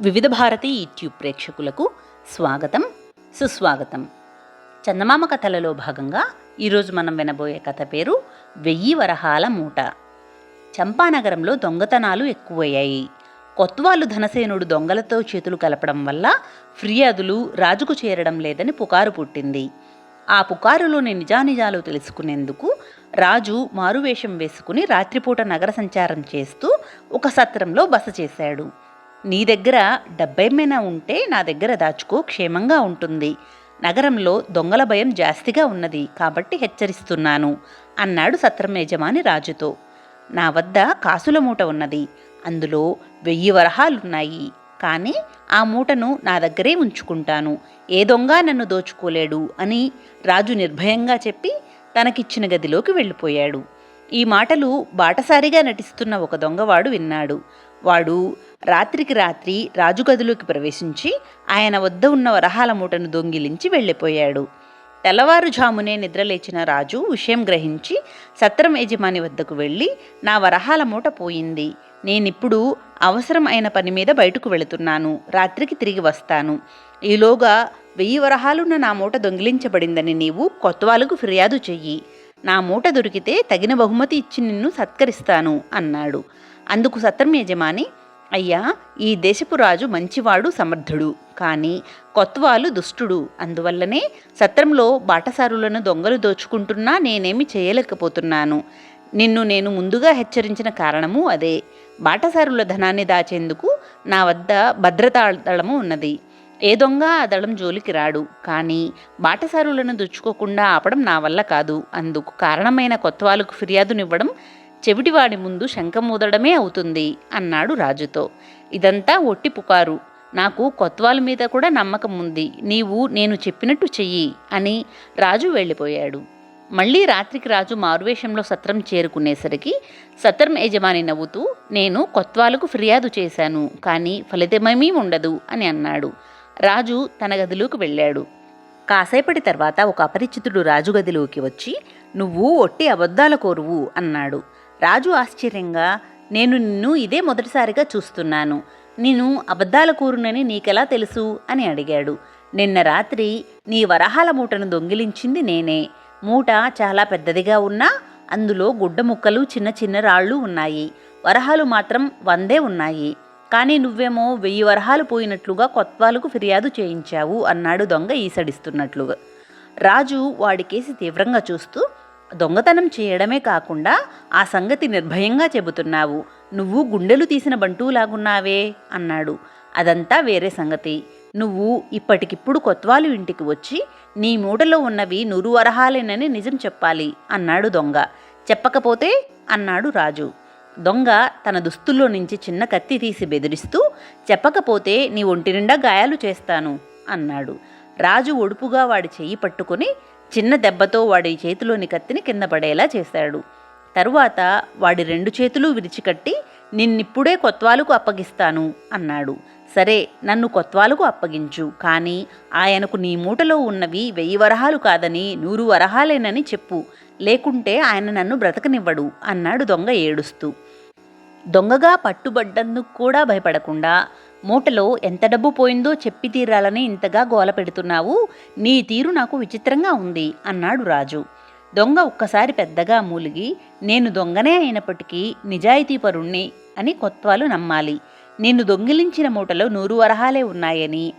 వివిధ భారతి యూట్యూబ్ ప్రేక్షకులకు స్వాగతం సుస్వాగతం. చందమామ కథలలో భాగంగా ఈరోజు మనం వినబోయే కథ పేరు వెయ్యి వరహాల మూట. చంపానగరంలో దొంగతనాలు ఎక్కువయ్యాయి. కొత్వాలు ధనసేనుడు దొంగలతో చేతులు కలపడం వల్ల ఫిర్యాదులు రాజుకు చేరడం లేదని పుకారు పుట్టింది. ఆ పుకారులోని నిజానిజాలు తెలుసుకునేందుకు రాజు మారువేషం వేసుకుని రాత్రిపూట నగర సంచారం చేస్తూ ఒక సత్రంలో బస చేశాడు. నీ దగ్గర డబ్బేమైనా ఉంటే నా దగ్గర దాచుకో క్షేమంగా ఉంటుంది. నగరంలో దొంగల భయం జాస్తిగా ఉన్నది కాబట్టి హెచ్చరిస్తున్నాను అన్నాడు సత్రం యజమాని రాజుతో. నా వద్ద కాసుల మూట ఉన్నది అందులో వెయ్యి వరహాలున్నాయి. కానీ ఆ మూటను నా దగ్గరే ఉంచుకుంటాను. ఏ దొంగ నన్ను దోచుకోలేడు అని రాజు నిర్భయంగా చెప్పి తనకిచ్చిన గదిలోకి వెళ్ళిపోయాడు. ఈ మాటలు బాటసారిగా నటిస్తున్న ఒక దొంగవాడు విన్నాడు. వాడు రాత్రికి రాత్రి రాజు గదిలోకి ప్రవేశించి ఆయన వద్ద ఉన్న వరహాల మూటను దొంగిలించి వెళ్ళిపోయాడు. తెల్లవారుజామునే నిద్రలేచిన రాజు విషయం గ్రహించి సత్రం యజమాని వద్దకు వెళ్ళి నా వరహాల మూట పోయింది. నేనిప్పుడు అవసరం అయిన పని మీద బయటకు వెళుతున్నాను. రాత్రికి తిరిగి వస్తాను. ఈలోగా వెయ్యి వరహాలున్న నా మూట దొంగిలించబడిందని నీవు కొత్తవాళ్ళకు ఫిర్యాదు చెయ్యి. నా మూట దొరికితే తగిన బహుమతి ఇచ్చి నిన్ను సత్కరిస్తాను అన్నాడు. అందుకు సత్రం యజమాని అయ్యా ఈ దేశపు రాజు మంచివాడు సమర్థుడు. కానీ కొత్వాలు దుష్టుడు. అందువల్లనే సత్రంలో బాటసారులను దొంగలు దోచుకుంటున్నా నేనేమి చేయలేకపోతున్నాను. నిన్ను నేను ముందుగా హెచ్చరించిన కారణము అదే. బాటసారుల ధనాన్ని దాచేందుకు నా వద్ద భద్రతా దళము ఉన్నది. ఏ దొంగ ఆ దళం జోలికి రాడు. కానీ బాటసారులను దుచ్చుకోకుండా ఆపడం నా వల్ల కాదు. అందుకు కారణమైన కొత్తవాళ్ళకు ఫిర్యాదునివ్వడం చెవిటివాడి ముందు శంఖమూదడమే అవుతుంది అన్నాడు రాజుతో. ఇదంతా ఒట్టి పుకారు. నాకు కొత్వాల మీద కూడా నమ్మకం ఉంది. నీవు నేను చెప్పినట్టు చెయ్యి అని రాజు వెళ్ళిపోయాడు. మళ్ళీ రాత్రికి రాజు మారువేషంలో సత్రం చేరుకునేసరికి సత్రం యజమాని నవ్వుతూ నేను కొత్వాలకు ఫిర్యాదు చేశాను. కానీ ఫలితమేమీ ఉండదు అని అన్నాడు. రాజు తన గదిలోకి వెళ్ళాడు. కాసేపటి తర్వాత ఒక అపరిచితుడు రాజు గదిలోకి వచ్చి నువ్వు ఒట్టి అబద్ధాల కోరువు అన్నాడు. రాజు ఆశ్చర్యంగా నేను నిన్ను ఇదే మొదటిసారిగా చూస్తున్నాను. నేను అబద్ధాల కూరునని నీకెలా తెలుసు? అని అడిగాడు. నిన్న రాత్రి నీ వరహాల మూటను దొంగిలించింది నేనే. మూట చాలా పెద్దదిగా ఉన్నా అందులో గుడ్డ ముక్కలు చిన్న చిన్న రాళ్ళు ఉన్నాయి. వరహాలు మాత్రం వందే ఉన్నాయి. కానీ నువ్వేమో వెయ్యి వరహాలు పోయినట్లుగా కొత్వాలకు ఫిర్యాదు చేయించావు అన్నాడు దొంగ ఈసడిస్తున్నట్లుగా. రాజు వాడికేసి తీవ్రంగా చూస్తూ దొంగతనం చేయడమే కాకుండా ఆ సంగతి నిర్భయంగా చెబుతున్నావు. నువ్వు గుండెలు తీసిన బంటువులాగున్నావే అన్నాడు. అదంతా వేరే సంగతి. నువ్వు ఇప్పటికిప్పుడు కొత్వాలు ఇంటికి వచ్చి నీ మూటలో ఉన్నవి నూరు వరహాలేనని నిజం చెప్పాలి అన్నాడు దొంగ. చెప్పకపోతే అన్నాడు రాజు. దొంగ తన దుస్తుల్లో నుంచి చిన్న కత్తి తీసి బెదిరిస్తూ చెప్పకపోతే నీ ఒంటి నిండా గాయాలు చేస్తాను అన్నాడు. రాజు ఒడుపుగా వాడి చెయ్యి పట్టుకుని చిన్న దెబ్బతో వాడి చేతిలోని కత్తిని కింద పడేలా చేశాడు. తరువాత వాడి రెండు చేతులు విరిచికట్టి నిన్నిప్పుడే కొత్వాలకు అప్పగిస్తాను అన్నాడు. సరే నన్ను కొత్వాలకు అప్పగించు. కానీ ఆయనకు నీ మూటలో ఉన్నవి వెయ్యి వరహాలు కాదని నూరు వరహాలేనని చెప్పు. లేకుంటే ఆయన నన్ను బ్రతకనివ్వడు అన్నాడు దొంగ ఏడుస్తూ. దొంగగా పట్టుబడ్డందుకు కూడా భయపడకుండా మూటలో ఎంత డబ్బు పోయిందో చెప్పి తీరాలని ఇంతగా గోల పెడుతున్నావు? నీ తీరు నాకు విచిత్రంగా ఉంది అన్నాడు రాజు. దొంగ ఒక్కసారి పెద్దగా మూలిగి నేను దొంగనే అయినప్పటికీ నిజాయితీపరుణ్ణి అని కొత్వాలు నమ్మాలి. నిన్ను దొంగిలించిన మూటలో నూరు వరహాలే ఉన్నాయని.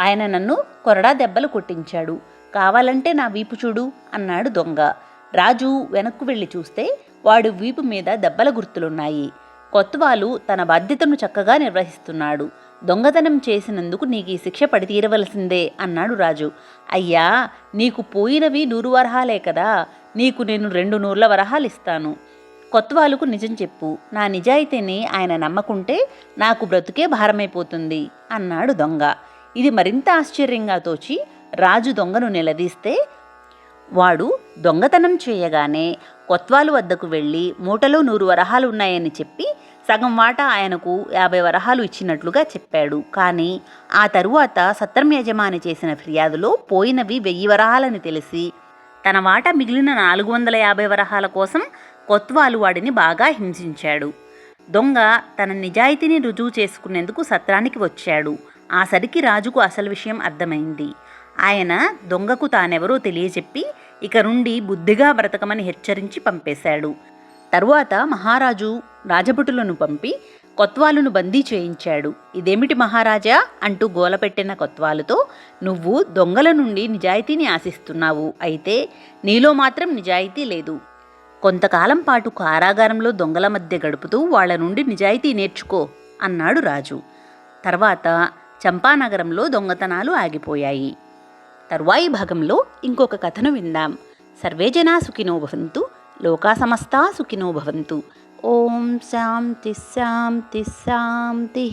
ఆయన నన్ను కొరడా దెబ్బలు కొట్టించాడు. కావాలంటే నా వీపు చూడు అన్నాడు దొంగ. రాజు వెనక్కు వెళ్ళి చూస్తే వాడు వీపు మీద దెబ్బల గుర్తులున్నాయి. కొత్వాలు తన బాధ్యతను చక్కగా నిర్వహిస్తున్నాడు. దొంగతనం చేసినందుకు నీకు ఈ శిక్ష పడి తీరవలసిందే అన్నాడు రాజు. అయ్యా నీకు పోయినవి నూరు వరహాలే కదా నీకు నేను రెండు నూర్ల వరహాలు ఇస్తాను కొత్వాలకు నిజం చెప్పు నా నిజాయితీని ఆయన నమ్మకుంటే నాకు బ్రతుకే భారమైపోతుంది అన్నాడు దొంగ. ఇది మరింత ఆశ్చర్యంగా తోచి రాజు దొంగను నిలదీస్తే వాడు దొంగతనం చేయగానే కొత్వాలు వద్దకు వెళ్ళి మూటలో నూరు వరహాలు ఉన్నాయని చెప్పి సగం వాటా ఆయనకు యాభై వరహాలు ఇచ్చినట్లుగా చెప్పాడు. కానీ ఆ తరువాత సత్రం యజమాని చేసిన ఫిర్యాదులో పోయినవి వెయ్యి వరహాలని తెలిసి తన వాటా మిగిలిన నాలుగు వందల యాభై వరహాల కోసం కొత్వాలు వాడిని బాగా హింసించాడు. దొంగ తన నిజాయితీని రుజువు చేసుకునేందుకు సత్రానికి వచ్చాడు. ఆ సరికి రాజుకు అసలు విషయం అర్థమైంది. ఆయన దొంగకు తానెవరో తెలియజెప్పి ఇక నుండి బుద్ధిగా బ్రతకమని హెచ్చరించి పంపేశాడు. తరువాత మహారాజు రాజభటులను పంపి కొత్వాలును బందీ చేయించాడు. ఇదేమిటి మహారాజా? అంటూ గోలపెట్టిన కొత్వాలుతో నువ్వు దొంగల నుండి నిజాయితీని ఆశిస్తున్నావు. అయితే నీలో మాత్రం నిజాయితీ లేదు. కొంతకాలం పాటు కారాగారంలో దొంగల మధ్య గడుపుతూ వాళ్ళ నుండి నిజాయితీ నేర్చుకో అన్నాడు రాజు. తర్వాత చంపానగరంలో దొంగతనాలు ఆగిపోయాయి. తరువాయి భాగంలో ఇంకొక కథను విందాం. సర్వే జనా సుఖినో భవంతు లోకా సమస్తా సుఖినో భవంతు. ఓం శాంతి శాంతి శాంతి.